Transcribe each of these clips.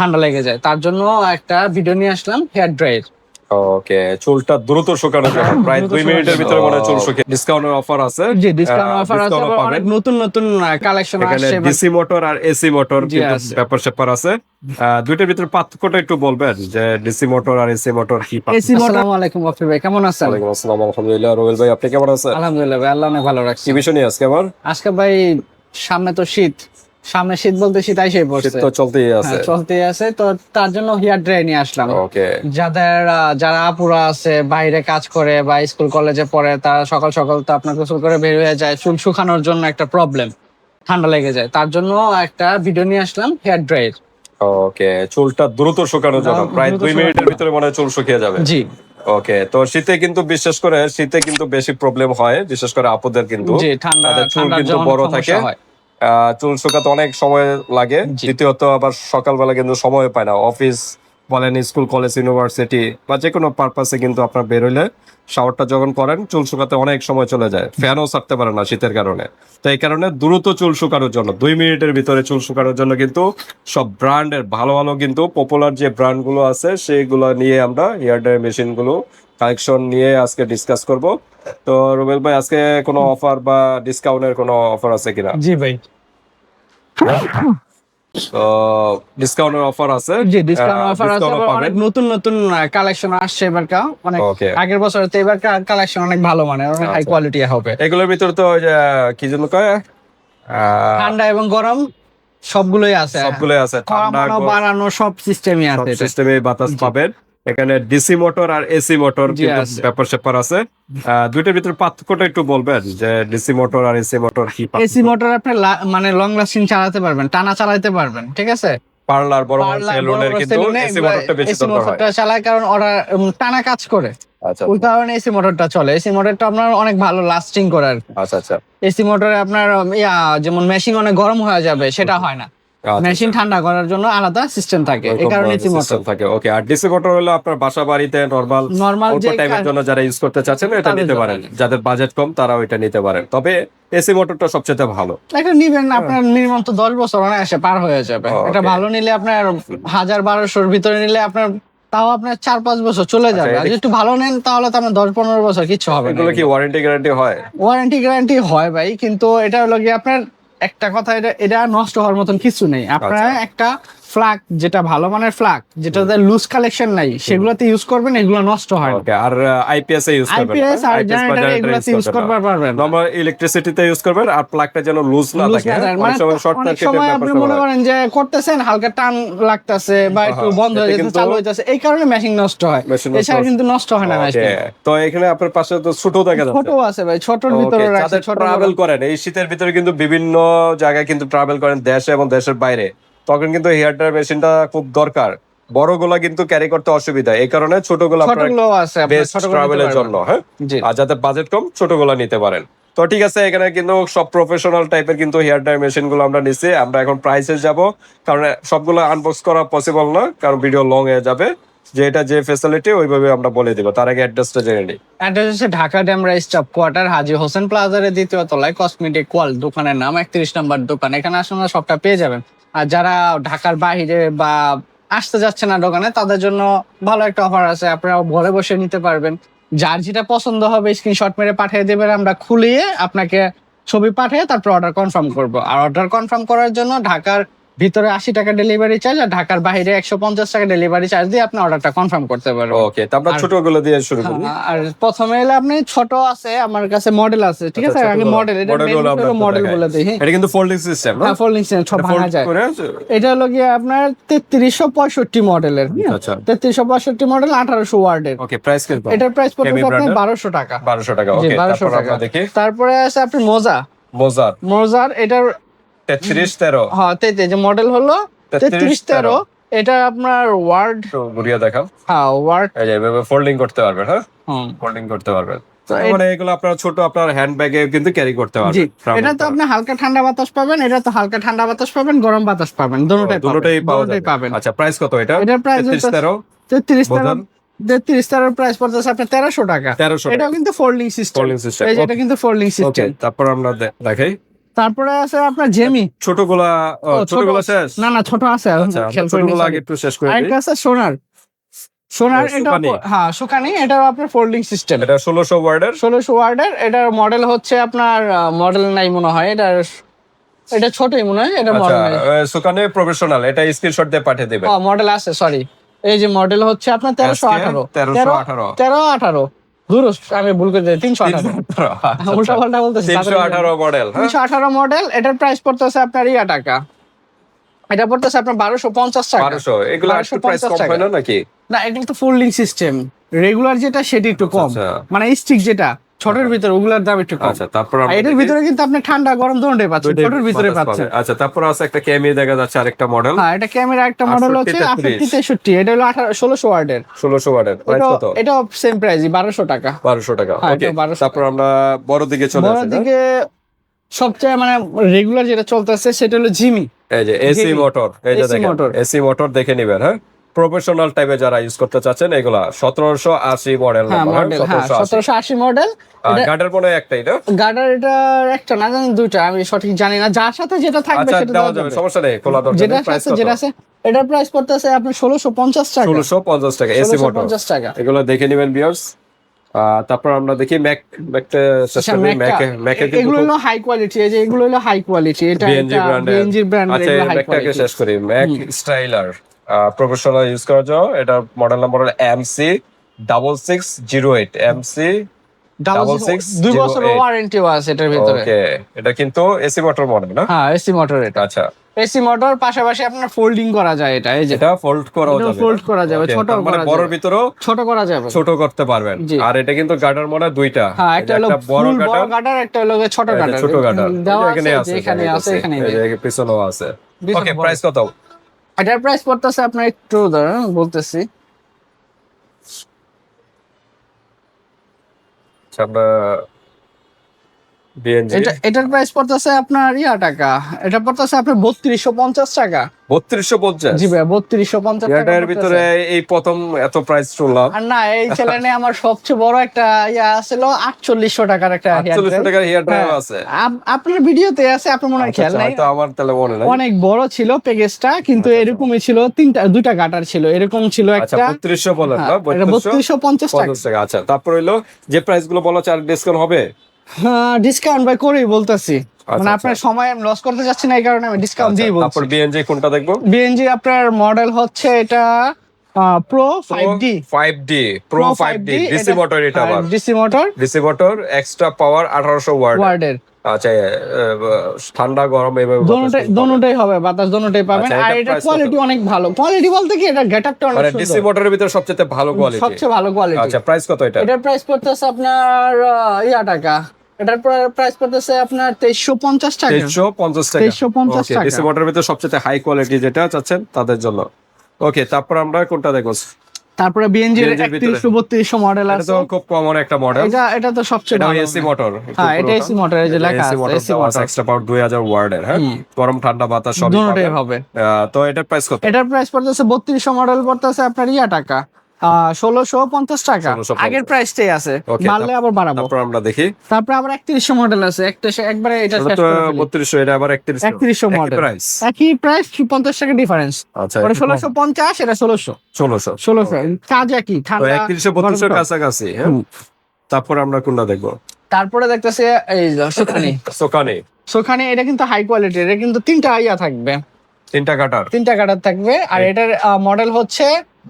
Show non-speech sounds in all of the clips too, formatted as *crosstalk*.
ঠান্ডা লেগে যায়। তার জন্য একটা ভিডিও নিয়ে আসলাম হেয়ার ড্রাইয়ের ওকে চুলটা দ্রুত শুকানোর জন্য *clears throat* প্রায় দুই মিনিটের ভিতরে মনে চুল জন্য। শুকিয়ে ডিসকাউন্টের অফার আছে। জি ডিসকাউন্ট অফার আছে। অনেক নতুন নতুন কালেকশন আসছে ডিসি মোটর আর এসি মোটর কিন্তু। ব্যাপার স্যাপার আছে। দুইটার ভিতরে পার্থক্যটা একটু বলবেন যে ডিসি মোটর আর এসি মোটর কি পার্থক্য? এসি আসসালামু আলাইকুম আফিফ ভাই কেমন আছেন? ওয়ালাইকুম আসসালাম আলহামদুলিল্লাহ। রোবেল ভাই আপনি কেমন আছেন? আলহামদুলিল্লাহ ভাই আল্লাহ অনেক ভালো রাখছি। কি বিষয় নিয়ে আজকে আবার? আজকে ভাই সামনে তো শীত। সামনে শীত বলতে শীত আইসে পড়ছে। তো চলতেই আছে। হ্যাঁ, চলতেই আছে। তো তার জন্য হেয়ার ড্রাই নিয়ে আসলাম। ওকে যাদের যারা আপুরা আছে বাইরে কাজ করে বা স্কুল কলেজে পড়ে তারা সকাল সকাল তো আপনার গোসল করে বের হয়ে যায়। চুল শুকানোর জন্য একটা প্রবলেম ঠান্ডা লেগে যায়। তার জন্য একটা ভিডিও নিয়ে আসলাম হেয়ার ড্রাইয়ের ওকে চুলটা দ্রুত শুকানোর জন্য। প্রায় দুই মিনিটের ভিতরে মনে হয় চুল শুকিয়ে যাবে। জি। ওকে তো শীতে কিন্তু বিশেষ করে শীতে কিন্তু বেশি প্রবলেম হয় বিশেষ করে আপুদের কিন্তু। জি ঠান্ডা চুল কিন্তু বড় থাকে। চুল শুকাতে অনেক সময় লাগে। দ্বিতীয়ত আবার সকালবেলা কিন্তু সময় পায় না। অফিস বলেন স্কুল কলেজ ইউনিভার্সিটি বা যে কোনো পারপাসে কিন্তু আপনার বেরোলে শাওয়ারটা যখন করেন চুল শুকাতে অনেক সময় চলে যায়। ফ্যানও ছাড়তে পারে না শীতের কারণে। তো এই কারণে দ্রুত চুল শুকানোর জন্য দুই মিনিটের ভিতরে চুল শুকানোর জন্য কিন্তু সব ব্র্যান্ডের ভালো ভালো কিন্তু পপুলার যে ব্র্যান্ডগুলো আছে সেইগুলো নিয়ে আমরা হেয়ার ড্রাই মেশিনগুলো কালেকশন নিয়ে আজকে ডিসকাস করব। তো রুবেল ভাই আজকে কোনো অফার বা ডিসকাউন্টের কোনো অফার আছে কিনা? জি ভাই। তো ডিসকাউন্টের অফার আছে। জি ডিসকাউন্ট অফার আছে discount ও আবার পাবেন। অনেক নতুন নতুন কালেকশন আসছে এবার অনেক আগের বছর তো কালেকশন অনেক ভালো মানে অনেক হাই আচ্ছা। কোয়ালিটি হবে। এগুলোর ভিতরে তো কি জন্য কয়? আহ, ঠান্ডা এবং গরম সবগুলোই আছে। সবগুলোই আছে। ঠান্ডা বাড়ানো সব সিস্টেমই আছে সিস্টেমে বাতাস। পাবেন। এখানে ডিসি মোটর আর এসি মোটর। ব্যাপার স্যাপার আছে। দুইটার ভিতরে পার্থক্যটা একটু বলবেন যে ডিসি মোটর আর এসি মোটর কি এসি মোটর আপনি মানে লং লাস্টিং চালাতে পারবেন টানা চালাতে পারবেন ঠিক আছে? পার্লার বড় বড় সেলুনের কিন্তু এসি মোটরটা বেশি দরকার হয়। মোটরটা চালায় কারণ ওরা টানা কাজ করে। আচ্ছা। ওই কারণে এসি মোটরটা চলে। এসি মোটরটা আপনার অনেক ভালো লাস্টিং করে আর আচ্ছা আচ্ছা। এসি মোটরে আপনার ইয়া যেমন মেশিন অনেক গরম হয়ে যাবে সেটা হয় না। মেশিন ঠান্ডা করার জন্য আলাদা সিস্টেম থাকে। এই কারণে মোটর থাকে ওকে আর ডিসি মোটর হলো আপনার বাসা বাড়িতে নরমাল নরমাল যে টাইমের জন্য যারা ইউজ করতে চাচ্ছেন এটা নিতে পারেন। যাদের বাজেট কম তারা ওইটা নিতে পারেন। তবে এসি মোটরটা সবচেয়ে ভালো। এটা নিবেন আপনার মিনিমাম তো দশ বছর এসে পার হয়ে যাবে। Okay. এটা ভালো নিলে আপনার হাজার বারোশোর ভিতরে নিলে আপনার তাও আপনার চার পাঁচ বছর চলে যাবে। আচ্ছা, আর যদি একটু ভালো নেন তাহলে তো আপনার দশ পনেরো বছর কিছু হবে এগুলো কি ওয়ারেন্টি গ্যারান্টি হয়? ওয়ারেন্টি গ্যারান্টি হয় ভাই কিন্তু এটা হলো কি আপনার একটা কথা এটা এটা নষ্ট হওয়ার মতন কিছু নেই আপনারা আচ্ছা। একটা ফ্লাগ যেটা ভালো মানের ফ্লাগ যেটাতে লুজ কালেকশন নাই সেগুলোতে ইউজ করবেন এগুলো নষ্ট হয় না। আর আইপিএস এ ইউজ করবেন আইপিএস আর জেনারেটর এগুলোতে ইউজ করতে পারবেন। নরমাল ইলেকট্রিসিটিতে ইউজ করবেন আর প্লাগটা যেন লুজ না থাকে। মানে শর্ট সার্কিটের ব্যাপার আপনি মনে করেন যে করতেছেন হালকা টান লাগতেছে বা একটু হ্যাঁ, বন্ধ হয়ে কিন্তু- চালু হইতেছে এই কারণে মেশিন নষ্ট হয়। এছাড়া কিন্তু নষ্ট হয় না মেশিন তো এখানে আপনার পাশে তো ছোট দেখা যাচ্ছে। ছোট আছে ভাই ছোটর ভিতরে রাখছে ছোট ট্রাভেল করেন এই শীতের ভিতরে কিন্তু বিভিন্ন জায়গায় কিন্তু ট্রাভেল করেন দেশে এবং দেশের বাইরে। তখন কিন্তু হেয়ার ড্রায়ার মেশিনটা খুব দরকার। বড়গুলা কিন্তু ক্যারি করতে অসুবিধা এই কারণে ছোটগুলো ট্রাভেলের জন্য হ্যাঁ? যাতে আর বাজেট কম ছোটগুলা নিতে পারেন। তো ঠিক আছে এখানে কিন্তু সব প্রফেশনাল টাইপের কিন্তু হেয়ার ড্রাই মেশিনগুলো আমরা নিচ্ছি আমরা এখন প্রাইসে যাব কারণ সবগুলো আনবক্স করা পসিবল না কারণ ভিডিও লং হয়ে যাবে। যে এটা যে ফেসিলিটি ওইভাবে আমরা বলে দিব। তার আগে অ্যাড্রেসটা জেনে নিই। অ্যাড্রেস হচ্ছে ঢাকা ড্যামরা স্টপ কোয়ার্টার, হাজি হোসেন প্লাজারের দ্বিতীয় তলায় কসমেটিক ওয়াল দোকানের নাম, একত্রিশ নম্বর দোকান। এখানে আসলে সবটা পেয়ে যাবেন। আর যারা ঢাকার বাইরে বা আসতে যাচ্ছে না দোকানে, তাদের জন্য ভালো একটা অফার আছে। আপনারা ঘরে বসে নিতে পারবেন। যার যেটা পছন্দ হবে স্ক্রিনশট মেরে পাঠিয়ে দেবেন। আমরা খুলিয়ে আপনাকে ছবি পাঠিয়ে তারপর অর্ডার কনফার্ম করব। আর অর্ডার কনফার্ম করার জন্য ঢাকার ভিতরে আশি টাকা ডেলিভারি চার্জ আর ঢাকার বাইরে একশো পঞ্চাশ টাকা ডেলিভারি চার্জ দিয়ে আপনি অর্ডারটা কনফার্ম করতে পারবেন। ওকে তো আমরা আর- ছোটগুলো দিয়ে শুরু করি। হ্যাঁ, আর প্রথমে এলে আপনি ছোট আছে আমার কাছে মডেল আছে ঠিক আছে? আচ্ছা, আগে মডেল এটা মডেল। বলে দিই এটা কিন্তু ফোল্ডিং সিস্টেম না? হ্যাঁ ফোল্ডিং সব ভাঙা যায়। এটা হলো গিয়ে আপনার তেত্রিশশো পঁয়ষট্টি মডেলের আচ্ছা। তেত্রিশশো পঁয়ষট্টি মডেল আঠারোশো ওয়ার্ডের। ওকে প্রাইস কিন্তু এটার প্রাইস পড়বে আপনার brand-এর? বারোশো টাকা। বারোশো টাকা ওকে তারপরে আছে আপনি মোজা মোজার মোজার এটার তেত্রিশ তেরো। হ্যাঁ যে মডেল হলো তেত্রিশ তেরো। এটা আপনার ওয়ার্ড ঘুরিয়ে দেখাও। হ্যাঁ ওয়ার্ড ফোল্ডিং করতে পারবেন হ্যাঁ? ফোল্ডিং করতে পারবেন। মানে এগুলো আপনার ছোট আপনার হ্যান্ড ব্যাগে কিন্তু ক্যারি করতে পারবেন এটা তো। আপনি হালকা ঠান্ডা বাতাস পাবেন এটা তো হালকা ঠান্ডা বাতাস পাবেন গরম বাতাস পাবেন দুটোটাই দুটোটাই পাবেন। আচ্ছা প্রাইস কত এটা? প্রাইস তেত্রিশ তেরোর পড়তেছে আপনার তেরোশো টাকা। তেরোশো এটাও কিন্তু ফোল্ডিং সিস্টেম এটা কিন্তু ফোল্ডিং ওকে সিস্টেম তারপর আমরা দেখাই। তারপরে আছে আপনার জেমি। ছোটগুলা ছোটগুলা শেষ? না না ছোট আছে আচ্ছা ছোটগুলো আগে একটু শেষ করে আরেকটা আছে সোনার। সোনার এটা হ্যাঁ সুকানি এটা আপনার ফোল্ডিং সিস্টেম এটা ষোলোশো ওয়ার্ডের। ষোলোশো ওয়ার্ডের এটার মডেল হচ্ছে আপনার মডেল নাই মনে হয় এটার এটা ছোটই মনে হয় এটা মডেল সুকানে প্রফেশনাল এটা স্ক্রিনশট দিয়ে পাঠিয়ে দেবেন। ও মডেল আছে সরি এই যে মডেল হচ্ছে আপনার তেরোশো আঠারো। 1318 তেরো আঠারো। আমি ভুল করে তিনশো আঠারো। উল্টা পাল্টা বলতেছি তিনশো আঠারো মডেল হ্যাঁ? তিনশো আঠারো মডেল এটার প্রাইস পড়তেছে আপনার ইয়া টাকা। এটা পড়তেছে আপনার বারোশো পঞ্চাশ টাকা। বারোশো এগুলো বারোশো পঞ্চাশ 1250 কম হয় না নাকি? না এগুলো তো ফোল্ডিং সিস্টেম রেগুলার যেটা সেটি একটু কম। আচ্ছা। মানে স্টিক যেটা। ছোটের ভিতরে ওগুলোর দাম একটু কম। আচ্ছা তারপর এটার ভিতরে কিন্তু আপনি ঠান্ডা গরম দুটোই পাচ্ছেন ছোটের ভিতরে পাচ্ছেন। আচ্ছা তারপর আছে একটা কেমি দেখা যাচ্ছে আরেকটা মডেল হ্যাঁ এটা ক্যামেরা একটা মডেল 68 হচ্ছে 33 এটা হলো আঠারো ষোলোশো ওয়ার্ডের ষোলোশো ওয়ার্ডের প্রাইস এটা কত? এটা সেম প্রাইসই বারোশো টাকা। বারোশো টাকা হ্যাঁ, ওকে তারপর আমরা বড় দিকে চলে আসি না? দিকে সবচেয়ে মানে রেগুলার যেটা চলতেছে সেটা হলো জিমি এই যে এসি। মোটর এই যে দেখেন এসি মোটর দেখে নিবেন হ্যাঁ। প্রফেশনাল টাইপে যারা ইউজ করতে চাচ্ছেন এগুলা সতেরোশো আশি মডেল হ্যাঁ হ্যাঁ সতেরোশো আশি। মডেল গার্ডের মনে না? গার্ডার এটা একটা না জানি দুইটা আমি সঠিক জানি না। যার সাথে যেটা থাকবে আচ্ছা সেটা দেওয়া যাবে সমস্যা নেই খোলা দরকার যেটা আছে যেটা আছে এটার প্রাইস পড়তেছে আপনার ষোলোশো পঞ্চাশ টাকা। ষোলোশো পঞ্চাশ টাকা এসি মোটর পঞ্চাশ টাকা। এগুলো দেখে নেবেন বিয়ার্স তারপর আমরা দেখি ম্যাক ম্যাকটা আচ্ছা, করি ম্যাকে ম্যাকে এগুলো হলো হাই কোয়ালিটি এই যে এগুলো হলো হাই কোয়ালিটি এটা বিএনজি ব্র্যান্ডের বিএনজি ব্র্যান্ডের আচ্ছা ম্যাকটাকে শেষ করি ম্যাক স্টাইলার প্রফেশনাল ইউজ করার জন্য। এটা মডেল নাম্বার হলো MC double six zero eight MC double six দুই বছর। ওয়ারেন্টিও আছে এটার ভিতরে। ওকে এটা কিন্তু এসি মোটর মডেল না? হ্যাঁ এসি মোটর এটা। আচ্ছা। এসি মোটর পাশাপাশি আপনার ফোল্ডিং করা যায় এটা এই যে। এটা ফোল্ড করা যাবে। fold করা যাবে, ছোটও মানে বড়র যাবে। ভিতরেও ছোট করা যাবে। ছোট করতে পারবেন। আর এটা কিন্তু গার্ডার মনে দুইটা। হ্যাঁ একটা হলো বড় গার্ডার একটা হলো ছোট গার্ডার ছোট গার্ডার এখানে আছে আছে যেখানে আছে এখানে এই যে পিছনেও আছে। ওকে প্রাইস কত? এটার প্রাইস পড়তেছে আপনার একটু ধরেন বলতেছি। আচ্ছা, আমরা এটা এটার প্রাইস পড়তেছে আপনার ইয়া টাকা। এটা পড়তেছে আপনার বত্রিশশো পঞ্চাশ টাকা। বত্রিশশো পঞ্চাশ? জি ভাই বত্রিশশো পঞ্চাশ এটার ভিতরে এই প্রথম এত প্রাইস শুনলাম। আর না এই চ্যানেলে আমার সবচেয়ে বড় একটা ইয়া ছিল আটচল্লিশশো টাকার একটা টাকার হেয়ার হ্যাঁ, আছে। আপনার ভিডিওতে আছে আপনার মনে হয় খেয়াল আচ্ছা, নাই? হয়তো আমার তাহলে মনে নাই। অনেক বড় ছিল প্যাকেজটা কিন্তু এরকমই ছিল তিনটা দুইটা গাটার ছিল এরকম ছিল আচ্ছা একটা। বত্রিশশো বলেন হ্যাঁ, বত্রিশশো? পঞ্চাশ টাকা। আচ্ছা তারপর হইল যে প্রাইসগুলো বলা আর ডিসকাউন্ট হবে? ডিসকাউন্ট ভাই করেই বলতেছি। মানে আচ্ছা। আপনার সময় আমি লস করতে চাচ্ছি না এই কারণে আমি ডিসকাউন্ট দিয়ে আচ্ছা, তারপর বিএনজি কোনটা দেখব? বিএনজি আপনার মডেল হচ্ছে এটা pro five D five D pro five DC motor এটা আবার। DC motor DC motor extra power আঠারোশো ওয়ার্ড ওয়ার্ডের। আচ্ছা ঠান্ডা গরম এইভাবে বাতাস দোনোটাই হবে। বাতাস দোনোটাই পাবেন। আচ্ছা, আর এটা কোয়ালিটি অনেক ভালো। কোয়ালিটি বলতে কি এটা গেটআপটা অনেক মানে ডিসি সুন্দর মোটরের ভিতরে সবচেয়ে ভালো কোয়ালিটি সবচেয়ে ভালো কোয়ালিটি আচ্ছা প্রাইস কত এটা? এটার প্রাইস পড়তেছে আপনার ইয়া টাকা। এটার প্রাইস পড়তেছে আপনার তেইশশো পঞ্চাশ টাকা। তেইশশো পঞ্চাশ টাকা। 2350 টাকা। মোটরের ভিতরে সবচেয়ে হাই কোয়ালিটি যেটা চাচ্ছেন তাদের জন্য। ওকে তারপর আমরা কোনটা দেখব? তারপরে বিএনজি BNG র ভিতরে। একত্রিশশো বত্রিশশো মডেল এটা আছে। তো খুব কমন একটা মডেল এটা এটা তো সবচেয়ে ভালো এসি মোটর হ্যাঁ এটা এসি মোটর এই যে লেখা আছে এসি মোটর এক্সট্রা পাওয়ার 2000 ওয়ার্ডের হ্যাঁ? গরম ঠান্ডা বাতাস সবই দুটোটাই পাবেন। হবে। তো এটার প্রাইস কত? এটার প্রাইস পড়তেছে বত্রিশশো মডেল পড়তেছে আপনার ইয়া টাকা। ষোলোশো পঞ্চাশ টাকা। আগের প্রাইসটাই আছে। বাড়লে আবার বাড়াবো। তারপর আমরা দেখি। তারপরে আবার একত্রিশশো মডেল আছে। একবারে এটা। 3200 এটা আবার 3100 3100 model। প্রাইস একই প্রাইস পঞ্চাশ টাকা ডিফারেন্স আচ্ছা ষোলোশো পঞ্চাশ এটা ষোলোশো। 1600 ষোলোশো। কাজ একই 3100 3200 কাছাকাছি হ্যাঁ? তারপর আমরা কোনটা দেখব? তারপরে দেখতেছে এই সুখানি। সোকানি সুখানি এটা কিন্তু হাই কোয়ালিটির এটা কিন্তু তিনটা ইয়া থাকবে। তিনটা কাটার তিনটা কাটার থাকবে। আর এটার মডেল হচ্ছে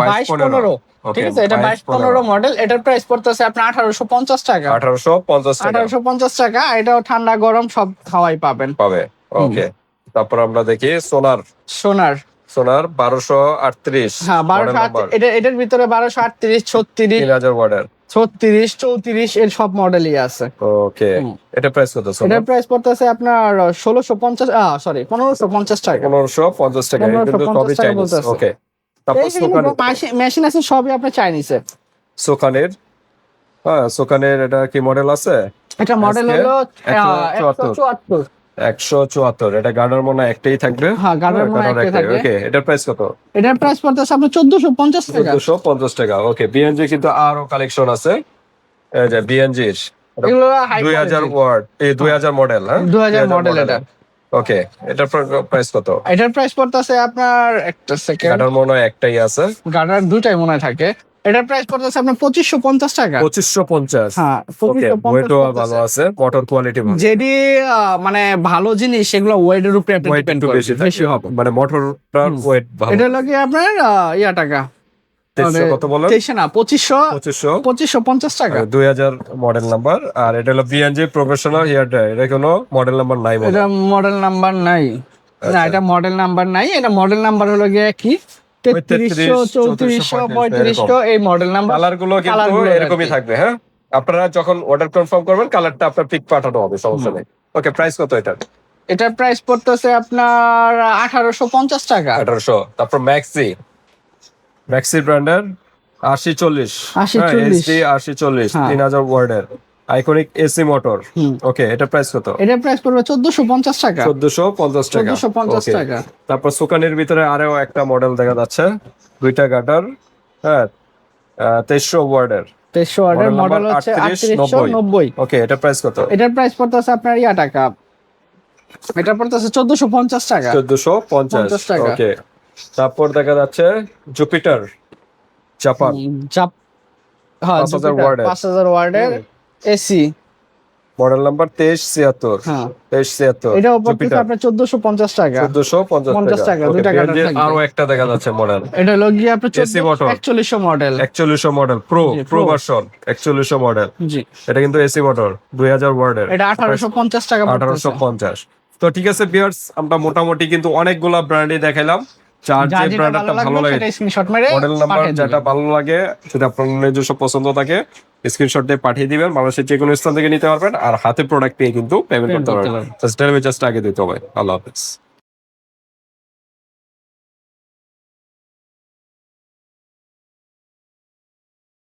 বাইশ 22 পনেরো। ঠিক আছে এটা বাইশ পনেরো মডেল এটার প্রাইস পড়তেছে আপনার আঠারোশো পঞ্চাশ টাকা। 1850 টাকা। আঠারোশো পঞ্চাশ টাকা এটাও ঠান্ডা গরম সব খাওয়াই পাবেন। পাবে ওকে তারপর আমরা দেখি সোনার। সোনার। সোনার 1238 হ্যাঁ বারোশো এটা এটার ভিতরে বারোশো আটত্রিশ ছত্রিশ 3000 ওয়াটের ছত্রিশ চৌত্রিশ এর সব মডেলই আছে। ওকে এটা প্রাইস কত এটার প্রাইস পড়তেছে আপনার ষোলোশো পঞ্চাশ সরি পনেরোশো পঞ্চাশ টাকা। পনেরোশো পঞ্চাশ টাকা এটা কিন্তু 1550 সবই টাকা চাইনিজ বলতেছে। ওকে তারপর সোকানের মেশিন আছে সবই আপনার চাইনিজে। সোকানের। হ্যাঁ সোকানের এটা কি মডেল আছে? এটা মডেল হলো একশো 174 চুয়াত্তর। একশো চুয়াত্তর। এটা গার্ডার মনে একটাই থাকবে। হ্যাঁ, গার্ডার মনে একটাই থাকবে। ওকে এটার প্রাইস কত? এটার প্রাইস পড়তেছে আপনার চোদ্দশো পঞ্চাশ টাকা। চোদ্দশো পঞ্চাশ টাকা ওকে বিএনজি কিন্তু আরও কালেকশন আছে। এই যে বিএনজির এই দুই হাজার মডেল হ্যাঁ? 2000 model এটা। ওকে এটার প্রাইস কত? এটার প্রাইস পড়তেছে আপনার একটা সেকেন্ড মনে হয় একটাই আছে। গার্ডার দুটাই মনে থাকে। এটার প্রাইস পড়তেছে আপনার পঁচিশশো পঞ্চাশ টাকা। পঁচিশশো পঞ্চাশ। হ্যাঁ ওকে 2550 ওয়েটও ভালো আছে মোটর কোয়ালিটি ভালো। যেটি আহ, মানে ভালো জিনিস সেগুলো ওয়েটের উপরে ওয়েট একটু বেশি হবে। মানে মোটরটার ওয়েট ভালো। এটা কি আপনার ইয়া টাকা। কত বলেন? তেইশে না পঁচিশশো পঁচিশশো। পঁচিশশো পঞ্চাশ টাকা। দুই হাজার মডেল নাম্বার আর এটা হলো বিএনজি প্রফেশনাল হেয়ার এটা কোনো মডেল নাম্বার নাই এটা মডেল নাম্বার নাই। না আচ্ছা। এটা মডেল নাম্বার নাই। এটা মডেল নাম্বার হলো গিয়ে কি? তেত্রিশশো চৌত্রিশশো পঁয়ত্রিশশো এই মডেল নাম্বার কালারগুলো কিন্তু এরকমই থাকবে হ্যাঁ? আপনারা যখন অর্ডার কনফার্ম করবেন কালারটা আপনার পিক পাঠানো হবে সমস্যা নেই। ওকে প্রাইস কত এটা এটার প্রাইস পড়তেছে আপনার আঠারোশো পঞ্চাশ টাকা। আঠারোশো তারপর ম্যাক্সি ম্যাক্সি ব্র্যান্ডের আশি চল্লিশ। 80 40 এইচডি আশি চল্লিশ হ্যাঁ। তিন হাজার ওয়ার্ডের। আইকনিক এসি মোটর ওকে এটা প্রাইস কত? এটার প্রাইস পড়বে চোদ্দশো পঞ্চাশ টাকা। চোদ্দশো পঞ্চাশ টাকা। 1450 Okay. টাকা। তারপর সুকানির ভিতরে আরও একটা মডেল দেখা যাচ্ছে। দুইটা গাটার হ্যাঁ তেইশশো ওয়ার্ডের। তেইশশো অর্ডার Model মডেল হচ্ছে 38, আটত্রিশশো নব্বই। ওকে এটা প্রাইস কত? এটার প্রাইস পড়তেছে আপনার ইয়া টাকা। এটা পড়তেছে চোদ্দশো পঞ্চাশ টাকা। চোদ্দশো পঞ্চাশ। টাকা। ওকে তারপর দেখা যাচ্ছে জুপিটার জাপান জাপ হ্যাঁ 5000 ওয়ার্ডের। পাঁচ হাজার ওয়ার্ডের এসি মডেল নাম্বার তেইশ ছিয়াত্তর। হ্যাঁ। তেইশ ছিয়াত্তর এটাও পড়তেছে আপনার চোদ্দশো পঞ্চাশ টাকা। চোদ্দশো পঞ্চাশ 50 টাকা, টাকা। আরও একটা দেখা যাচ্ছে মডেল। এটা হলো গিয়ে আপনার AC motor। একচল্লিশশো মডেল একচল্লিশশো মডেল প্রো প্রো ভার্সন একচল্লিশশো মডেল জি। এটা কিন্তু এসি মোটর দুই হাজার ওয়ার্ডের। এটা আঠারোশো পঞ্চাশ টাকা আঠারোশো। পঞ্চাশ। তো ঠিক আছে বিয়ার্স আমরা মোটামুটি কিন্তু অনেকগুলা ব্র্যান্ডই দেখাইলাম। যার যে ভালো লাগে স্ক্রিনশট মেরে মডেল নাম্বার যেটা ভালো লাগে সেটা আপনার নিজস্ব পছন্দ থাকে স্ক্রিনশট দিয়ে পাঠিয়ে দিবেন বাংলাদেশের যে কোনো স্থান থেকে নিতে পারবেন আর হাতে প্রোডাক্ট পেয়ে কিন্তু পেমেন্ট করতে পারবেন। জাস্ট আগে দিতে হবে। আল্লাহ হাফেজ।